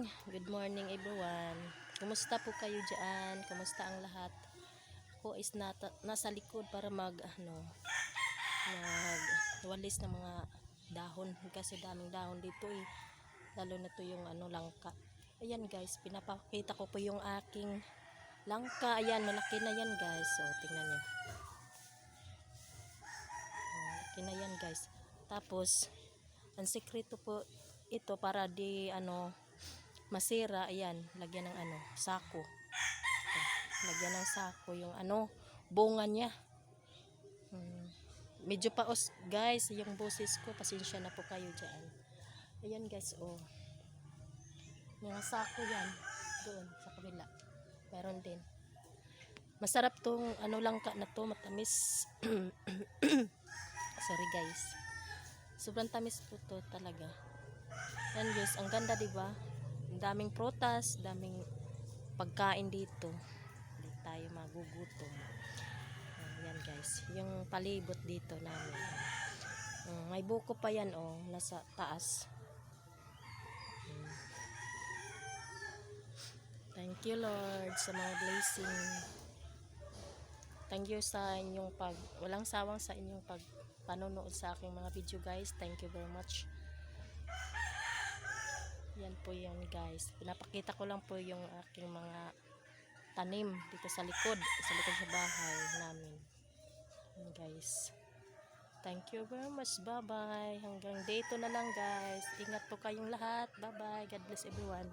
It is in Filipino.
Good morning everyone. Kumusta po kayo dyan? Kumusta ang lahat? Ako is nata, nasa likod para mag ano mag walis ng mga dahon kasi daming dahon dito eh. Lalo na to yung ano langka. Ayan guys, pinapakita ko po yung aking langka. Ayan, malaki na yan guys. So, tingnan nyo. Oh, Malaki na yan guys. Tapos, ang sekreto po ito para di ano masira ayan lagyan ng ano sako. Ito, lagyan ng sako yung ano bunga niya. Hmm. medyo paos guys yung boses ko pasensya na po kayo dyan. Ayan guys oh. Mga sako yan doon sa kabila. Meron din. Masarap tong ano lang ka na to matamis. Sorry guys. Sobrang tamis po to talaga. Yan guys, ang ganda 'di ba? Daming prutas, daming pagkain dito. Hindi tayo magugutom. Ah, yan guys, yung palibot dito namin. Ah, may buko pa yan oh, nasa taas. Hmm. Thank you Lord sa mga blessing. Thank you sa inyong pag walang sawang sa inyong pag panonood sa aking mga video guys. Thank you very much. Yan po yan guys. Pinapakita ko lang po yung aking mga tanim dito sa likod. Sa likod sa bahay namin. Yan guys. Thank you very much. Bye bye. Hanggang dito na lang guys. Ingat po kayong lahat. Bye bye. God bless everyone.